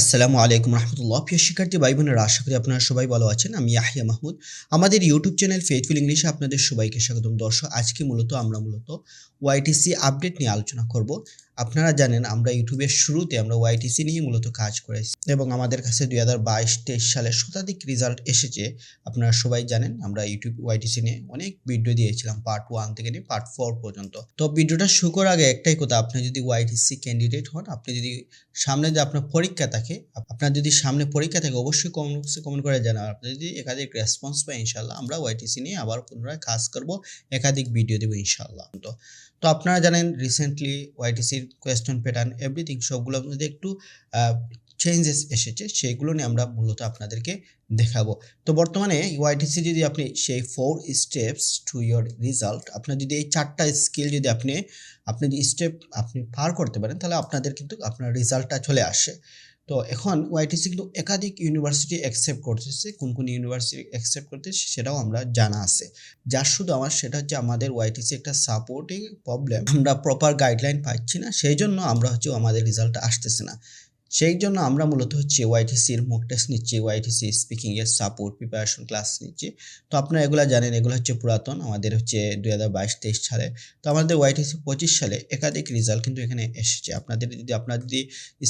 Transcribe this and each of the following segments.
আসসালামু আলাইকুম রহমতুল্লাহ। প্রিয় শিক্ষার্থী ভাই বোনেরা আশা করি আপনারা সবাই ভালো আছেন। আমি ইয়াহিয়া মাহমুদ। আমাদের ইউটিউব চ্যানেল ফেথফুল ইংলিশে আপনাদের সবাইকে স্বাগতম। দর্শক, আজকে মূলত আমরা মূলত ওয়াইটিসি আপডেট নিয়ে আলোচনা করব। আপনারা জানেন, আমরা ইউটিউবের শুরুতে আমরা ওয়াইটিসি নিয়ে মূলত কাজ করেছি এবং আমাদের কাছে দুই হাজার বাইশ তেইশ সালে শতাধিক রেজাল্ট এসেছে। আপনারা সবাই জানেন, আমরা ইউটিউব ওয়াইটিসি নিয়ে অনেক ভিডিও দিয়েছিলাম পার্ট ওয়ান থেকে নিয়ে পার্ট ফোর পর্যন্ত। তো ভিডিওটা শুরু করার আগে একটাই কথা, আপনি যদি ওয়াইটিসি ক্যান্ডিডেট হন, আপনি যদি সামনে যে আপনার পরীক্ষা থাকে আপনার যদি সামনে পরীক্ষা থাকে, অবশ্যই কমেন্ট বক্সে কমেন্ট করে জানান। আপনি যদি একাধিক রেসপন্স পাই ইনশাল্লাহ আমরা ওয়াইটিসি নিয়ে আবার পুনরায় কাজ করব, একাধিক ভিডিও দেবো ইনশাল্লাহ তো তো আপনারা জানেন রিসেন্টলি ওয়াইটিসির কোয়েশ্চেন প্যাটার্ন এভরিথিং সবগুলোর মধ্যে একটু চেঞ্জেস এসেছে, সেইগুলো নিয়ে আমরা মূলত আপনাদেরকে দেখাবো। তো বর্তমানে ওয়াইটিসি যদি আপনি সেই four steps to your result আপনার যদি এই চারটা স্কিল যদি আপনি আপনি যদি স্টেপ আপনি পার করতে পারেন, তাহলে আপনাদের কিন্তু আপনার রেজাল্টটা চলে আসে। তো এখন ওয়াইটিসি কিন্তু একাধিক ইউনিভার্সিটি অ্যাকসেপ্ট করতেছে। কোন কোন ইউনিভার্সিটি অ্যাকসেপ্ট করতেছে সেটাও আমরা জানা আছে। যার শুধু আমার সেটা হচ্ছে আমাদের ওয়াইটিসি একটা সাপোর্টিং প্রবলেম আমরা প্রপার গাইডলাইন পাচ্ছি না, সেই জন্য আমরা হচ্ছে আমাদের রেজাল্ট আসতেছে না। সেই জন্য আমরা মূলত হচ্ছে ওয়াইটিসির মুক টেস্ট নিচ্ছি ওয়াইটিসি স্পিকিংয়ের সাপোর্ট প্রিপারেশন ক্লাস নিচ্ছি। তো আপনারা এগুলো জানেন, এগুলো হচ্ছে পুরাতন, আমাদের হচ্ছে দুই হাজার বাইশ, তেইশ সালে। তো আমাদের ওয়াইটিসি পঁচিশ সালে একাধিক রেজাল্ট কিন্তু এখানে এসেছে। আপনাদের যদি, আপনার যদি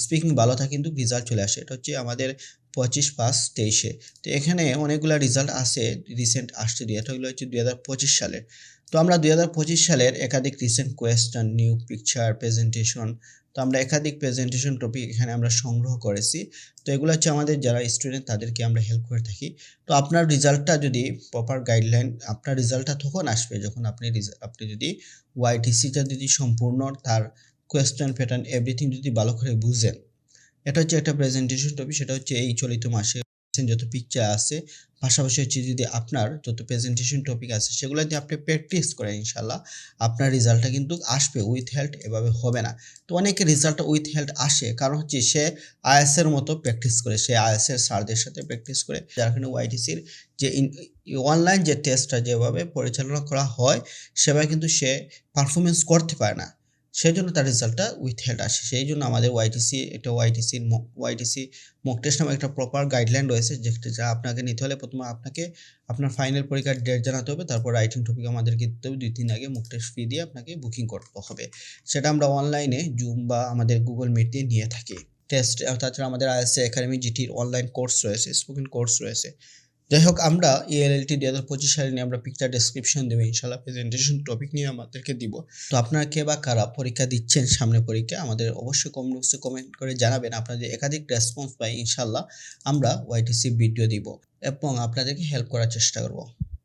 স্পিকিং ভালো থাকে কিন্তু রেজাল্ট চলে আসে। এটা হচ্ছে আমাদের পঁচিশ পাঁচ তেইশে। তো এখানে অনেকগুলো রেজাল্ট আছে রিসেন্ট আসছে দিয়ে এটাগুলো হচ্ছে দুই হাজার পঁচিশ সালের। তো আমরা দুই হাজার পঁচিশ সালের একাধিক recent question new picture presentation তো আমরা একাধিক প্রেজেন্টেশন টপিক এখানে আমরা সংগ্রহ করেছি। তো এগুলো হচ্ছে আমাদের যারা স্টুডেন্ট তাদেরকে আমরা হেল্প করে থাকি। তো আপনার রেজাল্টটা যদি প্রপার গাইডলাইন আপনার রেজাল্টটা তখন আসবে যখন আপনি আপনি যদি ওয়াইটিসিটা যদি সম্পূর্ণ তার কোয়েশ্চেন প্যাটার্ন এভরিথিং যদি ভালো করে বুঝেন। এটা হচ্ছে একটা প্রেজেন্টেশন টপিক সেটা হচ্ছে এই চলিত মাসে যত পিকচার আছে, পাশাপাশি হচ্ছে যদি আপনার যত প্রেজেন্টেশন টপিক আছে, সেগুলো যদি আপনি প্র্যাকটিস করেন ইনশাল্লাহ আপনার রেজাল্টটা কিন্তু আসবে উইথ হেল্প এভাবে হবে না। তো অনেকে রেজাল্টটা উইথ হেল্প আসে, কারণ হচ্ছে সে আইএসের মতো প্র্যাকটিস করে, সে আইএসের স্যারদের সাথে প্র্যাকটিস করে, যার কারণে ওয়াইটিসির যে অনলাইন যে টেস্টটা যেভাবে পরিচালনা করা হয়, সেভাবে কিন্তু সে পারফরমেন্স করতে পারে না। সেই জন্য তার রেজাল্টটা উইথ হেড আসে। সেই জন্য আমাদের ওয়াইটিসি একটা ওয়াইটিসির ওয়াইটিসি মক টেস্ট নামে একটা প্রপার গাইডলাইন রয়েছে যেটা যা আপনাকে নিতে হলে প্রথমে আপনাকে আপনার ফাইনাল পরীক্ষার ডেট জানাতে হবে, তারপর রাইটিং টপিক আমাদেরকে দিতে হবে। দুই দিন আগে মক টেস্ট ফি দিয়ে আপনাকে বুকিং করতে হবে। সেটা আমরা অনলাইনে জুম বা আমাদের গুগল মিট দিয়ে নিয়ে থাকি। টেস্ট তাছাড়া আমাদের আইএসএ একাডেমি জিটির অনলাইন কোর্স রয়েছে স্পোকেন কোর্স রয়েছে। যাই হোক, আমরা ইএলএলটি দুই হাজার পঁচিশ সালে নিয়ে আমরা পিকচার ডেসক্রিপশন দেবো, ইনশাল্লাহ প্রেজেন্টেশন টপিক নিয়ে আমাদেরকে দিব। তো আপনারা কে বা কারা পরীক্ষা দিচ্ছেন সামনে পরীক্ষা আমাদের অবশ্যই কম বক্সে কমেন্ট করে জানাবেন। আপনাদের একাধিক রেসপন্স পাই, ইনশাল্লাহ আমরা ওয়াইটিসি ভিডিও দিব এবং আপনাদেরকে হেল্প করার চেষ্টা করব।